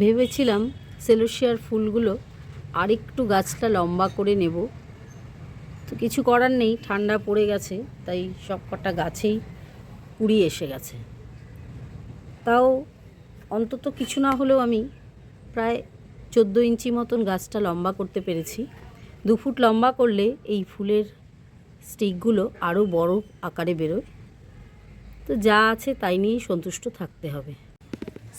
ভেবেছিলাম সেলোসিয়ার ফুলগুলো আরেকটু গাছটা লম্বা করে নেব। তো কিছু করার নেই, ঠান্ডা পড়ে গেছে, তাই সব কটা গাছেই কুড়ি এসে গেছে। তাও অন্তত কিছু না হলেও আমি প্রায় চোদ্দ ইঞ্চি মতন গাছটা লম্বা করতে পেরেছি। দু ফুট লম্বা করলে এই ফুলের স্টিকগুলো আরও বড় আকারে বেরোয়। তো যা আছে তাই নিয়েই সন্তুষ্ট থাকতে হবে।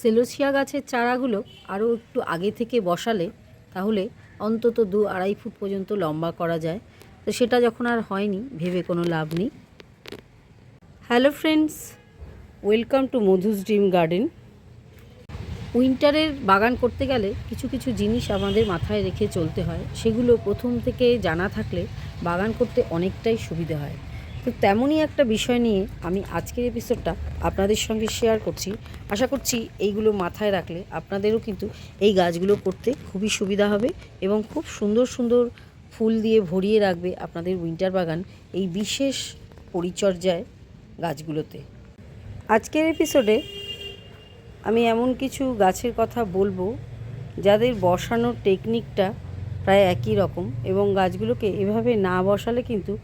সেলোসিয়া গাছের চারাগুলো আরও একটু আগে থেকে বসালে তাহলে অন্তত দু আড়াই ফুট পর্যন্ত লম্বা করা যায়। তো সেটা যখন আর হয়নি, ভেবে কোনো লাভ নেই। Hello friends, welcome to Madhu's dream garden. উইন্টারের বাগান করতে গেলে কিছু কিছু জিনিস আমাদের মাথায় রেখে চলতে হয়। সেগুলো প্রথম থেকে জানা থাকলে বাগান করতে অনেকটাই সুবিধা হয়। তো তেমনই একটা বিষয় নিয়ে আমি আজকের এপিসোডটা আপনাদের সঙ্গে শেয়ার করছি। আশা করছি এইগুলো মাথায় রাখলে আপনাদেরও কিন্তু এই গাছগুলো করতে খুবই সুবিধা হবে এবং খুব সুন্দর সুন্দর ফুল দিয়ে ভরিয়ে রাখবে আপনাদের উইন্টার বাগান এই বিশেষ পরিচর্যায় গাছগুলোতে। আজকের এপিসোডে আমি এমন কিছু গাছের কথা বলব যাদের বসানোর টেকনিকটা প্রায় একই রকম এবং গাছগুলোকে এভাবে না বসালে কিন্তু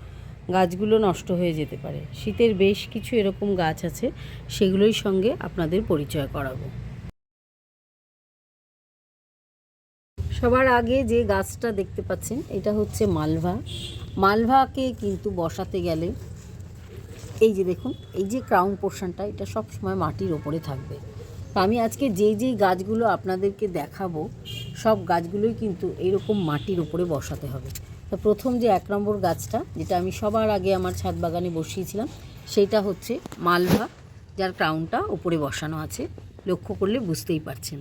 গাছগুলো নষ্ট হয়ে যেতে পারে। শীতের বেশ কিছু এরকম গাছ আছে, সেগুলোই সঙ্গে আপনাদের পরিচয় করাবো। সবার আগে যে গাছটা দেখতে পাচ্ছেন, এটা হচ্ছে মালভা। মালভাকে কিন্তু বসাতে গেলে, এই যে দেখুন, এই যে ক্রাউন পোর্শনটা এটা সব সময় মাটির ওপরে থাকবে। তো আমি আজকে যেই যেই গাছগুলো আপনাদেরকে দেখাবো, সব গাছগুলোই কিন্তু এরকম মাটির ওপরে বসাতে হবে। তো প্রথম যে এক নম্বর গাছটা, যেটা আমি সবার আগে আমার ছাদ বাগানে বসিয়েছিলাম সেইটা হচ্ছে মালভা, যার ক্রাউনটা ওপরে বসানো আছে। লক্ষ্য করলে বুঝতেই পারছেন।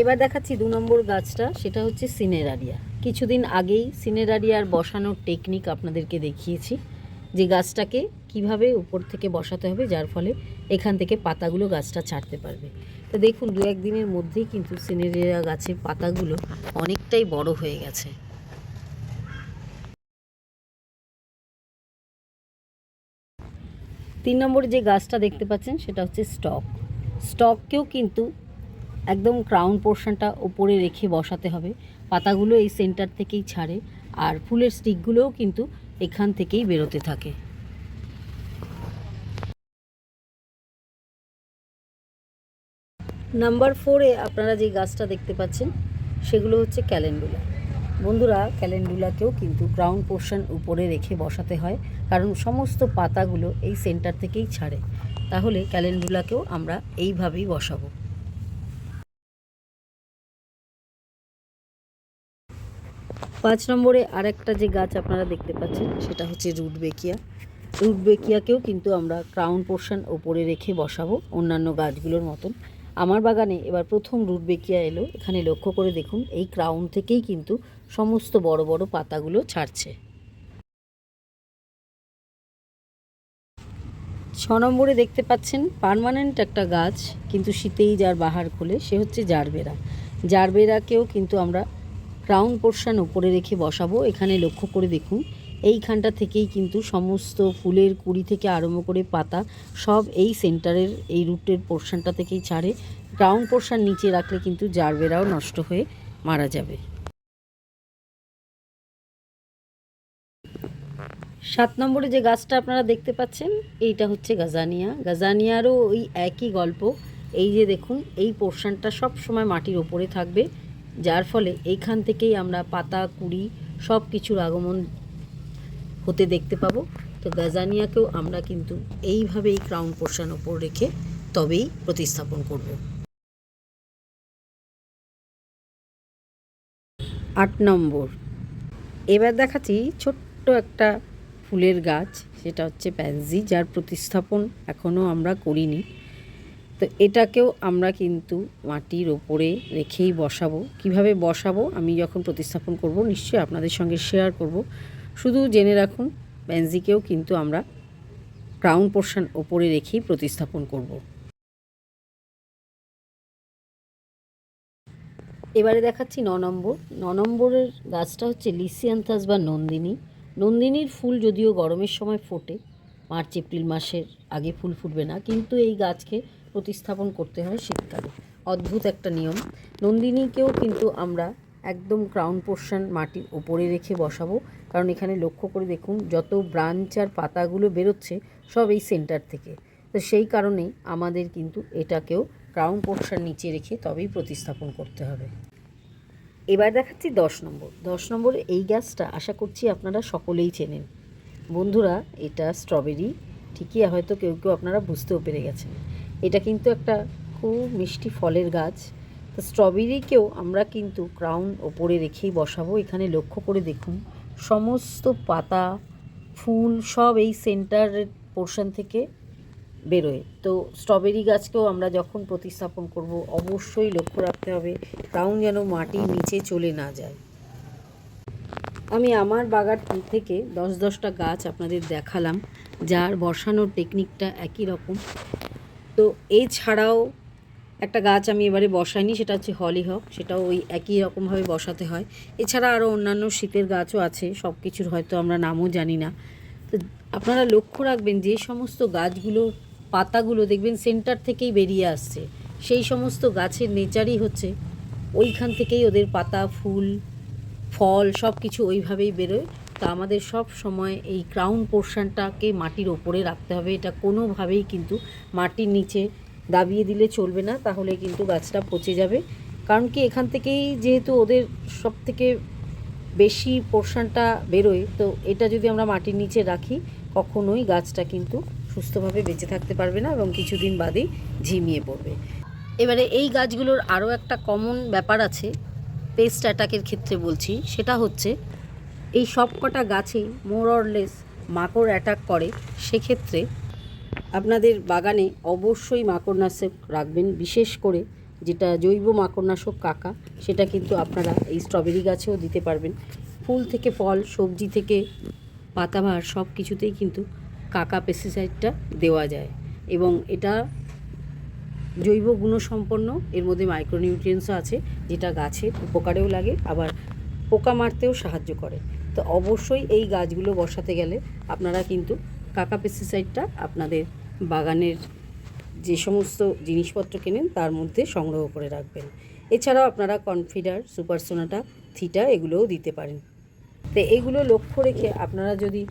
এবার দেখাচ্ছি দু নম্বর গাছটা, সেটা হচ্ছে সিনেরারিয়া। কিছুদিন আগেই সিনেরারিয়ার বসানোর টেকনিক আপনাদেরকে দেখিয়েছি, যে গাছটাকে কীভাবে উপর থেকে বসাতে হবে, যার ফলে এখান থেকে পাতাগুলো গাছটা ছাড়তে পারবে। তো দেখুন, দু এক দিনের মধ্যেই কিন্তু সিনেরিয়া গাছের পাতাগুলো অনেকটাই বড় হয়ে গেছে। তিন নম্বরে যে গাছটা দেখতে পাচ্ছেন, সেটা হচ্ছে স্টক। স্টককেও কিন্তু একদম ক্রাউন পোর্শনটা ওপরে রেখে বসাতে হবে। পাতাগুলো এই সেন্টার থেকেই ছাড়ে, আর ফুলের স্টিকগুলোও কিন্তু এখান থেকেই বেরোতে থাকে। নাম্বার ফোরে আপনারা যে গাছটা দেখতে পাচ্ছেন, সেগুলো হচ্ছে ক্যালেন্ডুলা বন্ধুরা ক্যালেন্ডুলাকেও কিন্তু ক্রাউন পোর্শন উপরে রেখে বসাতে হয়, কারণ সমস্ত পাতাগুলো এই সেন্টার থেকেই ছাড়ে। তাহলে ক্যালেন্ডুলাকেও আমরা এইভাবেই বসাবো। পাঁচ নম্বরে আরেকটা যে গাছ আপনারা দেখতে পাচ্ছেন, সেটা হচ্ছে রুট বেকিয়া রুট বেকিয়াকেও কিন্তু আমরা ক্রাউন পোর্শন ওপরে রেখে বসাবো, অন্যান্য গাছগুলোর মতন। আমার বাগানে এবার প্রথম রুট বেকিয়া এলো। এখানে লক্ষ্য করে দেখুন, এই ক্রাউন থেকেই কিন্তু সমস্ত বড় বড় পাতাগুলো ছাড়ছে। ছ নম্বরে দেখতে পাচ্ছেন পার্মানেন্ট একটা গাছ, কিন্তু শীতেই যার বাহার খোলে, সে হচ্ছে জারবেরা। জারবেরাকেও কিন্তু আমরা ক্রাউন পোর্শন উপরে রেখে বসাবো। এখানে লক্ষ্য করে দেখুন এইখানটা থেকেই কিন্তু সমস্ত ফুলের কুড়ি থেকে আরম্ভ করে পাতা সব এই সেন্টারের, এই রুটের পোর্শনটা থেকেই ছাড়ে। ক্রাউন পোর্শন নিচে রাখলে কিন্তু জারবেরাও নষ্ট হয়ে মারা যাবে। সাত নম্বরে যে গাছটা আপনারা দেখতে পাচ্ছেন, এইটা হচ্ছে গাজানিয়া। গাজানিয়ারও ওই একই গল্প। এই যে দেখুন, এই পোর্শনটা সব সময় মাটির ওপরে থাকবে। যার ফলে এইখান থেকেই আমরা পাতা, কুড়ি সব কিছুর আগমন হতে দেখতে পাবো। তো গাজানিয়াকেও আমরা কিন্তু এইভাবেই ক্রাউন পোর্শন ওপর রেখে তবেই প্রতিস্থাপন করব। আট নম্বর। এবার দেখাচ্ছি ছোট্ট একটা ফুলের গাছ, সেটা হচ্ছে প্যান্সি যার প্রতিস্থাপন এখনও আমরা করিনি। তো এটাকেও আমরা কিন্তু মাটির ওপরে রেখেই বসাবো। কীভাবে বসাবো, আমি যখন প্রতিস্থাপন করব, নিশ্চয়ই আপনাদের সঙ্গে শেয়ার করব। শুধু জেনে রাখুন প্যান্সিকেও কিন্তু আমরা ক্রাউন পোর্শন ওপরে রেখেই প্রতিস্থাপন করব। এবারে দেখাচ্ছি ন নম্বর। ন নম্বরের গাছটা হচ্ছে লিসিয়ান্থাস বা নন্দিনী। নন্দিনীর ফুল যদিও গরমের সময় ফোটে, মার্চ, এপ্রিল মাসের আগে ফুল ফুটবে না, কিন্তু এই গাছকে প্রতিস্থাপন করতে হয় শীতকালে। অদ্ভুত একটা নিয়ম। নন্দিনীকেও কিন্তু আমরা একদম ক্রাউন পোর্শন মাটির ওপরে রেখে বসাবো। কারণ এখানে লক্ষ্য করে দেখুন, যত ব্রাঞ্চ আর পাতাগুলো বেরোচ্ছে, সব এই সেন্টার থেকে। তো সেই কারণেই আমাদের কিন্তু এটাকেও ক্রাউন পোর্শন নিচে রেখে তবেই প্রতিস্থাপন করতে হবে। এবার দেখাচ্ছি দশ নম্বর। দশ নম্বর এই গাছটা আশা করছি আপনারা সকলেই চেনেন। বন্ধুরা, এটা স্ট্রবেরি ঠিকই হয়তো কেউ কেউ আপনারা বুঝতেও পেরে গেছেন। এটা কিন্তু একটা খুব মিষ্টি ফলের গাছ। তো স্ট্রবেরিকেও আমরা কিন্তু ক্রাউন ওপরে রেখেই বসাবো। এখানে লক্ষ্য করে দেখুন, সমস্ত পাতা, ফুল সব এই সেন্টার পোর্শন থেকে বেরোয়। তো স্ট্রবেরি গাছকেও আমরা যখন প্রতিস্থাপন করব, অবশ্যই লক্ষ্য রাখতে হবে ক্রাউন যেন মাটির নিচে চলে না যায়। আমি আমার বাগান থেকে দশ দশটা গাছ আপনাদের দেখালাম, যার বসানোর টেকনিকটা একই রকম। তো এছাড়াও একটা গাছ আমি এবারে বসাইনি, সেটা হচ্ছে হলিহক সেটাও ওই একই রকমভাবে বসাতে হয়। এছাড়া আরও অন্যান্য শীতের গাছও আছে সব কিছুর হয়তো আমরা নামও জানি না। তো আপনারা লক্ষ্য রাখবেন যে সমস্ত গাছগুলোর পাতাগুলো দেখবেন সেন্টার থেকেই বেরিয়ে আসছে। সেই সমস্ত গাছের নেচারই হচ্ছে ওইখান থেকেই ওদের পাতা, ফুল, ফল সব কিছু ওইভাবেই বেরোয়। তা আমাদের সব সময় এই ক্রাউন পোর্শনটাকে মাটির ওপরে রাখতে হবে। এটা কোনোভাবেই কিন্তু মাটির নিচে দাবিয়ে দিলে চলবে না, তাহলে কিন্তু গাছটা পচে যাবে। কারণ কি, এখান থেকেই যেহেতু ওদের সব থেকে বেশি পোর্শনটা বেরোয়, তো এটা যদি আমরা মাটির নিচে রাখি, কখনোই গাছটা কিন্তু সুস্থভাবে বেঁচে থাকতে পারবে না এবং কিছুদিন বাদেই ঝিমিয়ে পড়বে। এবারে এই গাছগুলোর আরও একটা কমন ব্যাপার আছে পেস্ট অ্যাটাকের ক্ষেত্রে বলছি, সেটা হচ্ছে এই সব কটা গাছেই মোর অরলেস মাকড় অ্যাটাক করে। সেক্ষেত্রে আপনাদের বাগানে অবশ্যই মাকড়নাশক রাখবেন, বিশেষ করে যেটা জৈব মাকড়নাশক কাকা, সেটা কিন্তু আপনারা এই স্ট্রবেরি গাছেও দিতে পারবেন। ফুল থেকে ফল, সবজি থেকে পাতাবাহার সব কিছুতেই কিন্তু কাকা পেস্টিসাইডটা দেওয়া যায়। এবং এটা জৈব গুণসম্পন্ন, এর মধ্যে মাইক্রোনিউট্রিয়েন্টসও আছে, যেটা গাছের উপকারেও লাগে, আবার পোকা মারতেও সাহায্য করে। তো অবশ্যই এই গাছগুলো বসাতে গেলে আপনারা কিন্তু কাকা পেস্টিসাইডটা আপনাদের বাগানের যে সমস্ত জিনিসপত্র কেনেন তার মধ্যে সংগ্রহ করে রাখবেন। এছাড়াও আপনারা কনফিডার সুপারসোনাটা থিটা এগুলোও দিতে পারেন। তো এগুলো লক্ষ্য রেখে আপনারা যদি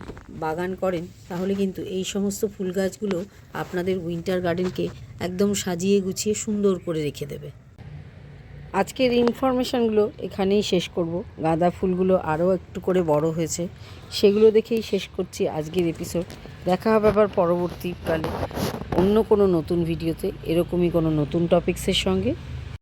বাগান করেন, তাহলে কিন্তু এই সমস্ত ফুল গাছগুলো আপনাদের উইন্টার গার্ডেনকে একদম সাজিয়ে গুছিয়ে সুন্দর করে রেখে দেবে। আজকের ইনফরমেশানগুলো এখানেই শেষ করব। গাঁদা ফুলগুলো আরও একটু করে বড় হয়েছে, সেগুলো দেখেই শেষ করছি আজকের এপিসোড দেখা হবে আবার পরবর্তীকালে অন্য কোনো নতুন ভিডিওতে। এরকমই কোনো নতুন টপিক্সের সঙ্গে।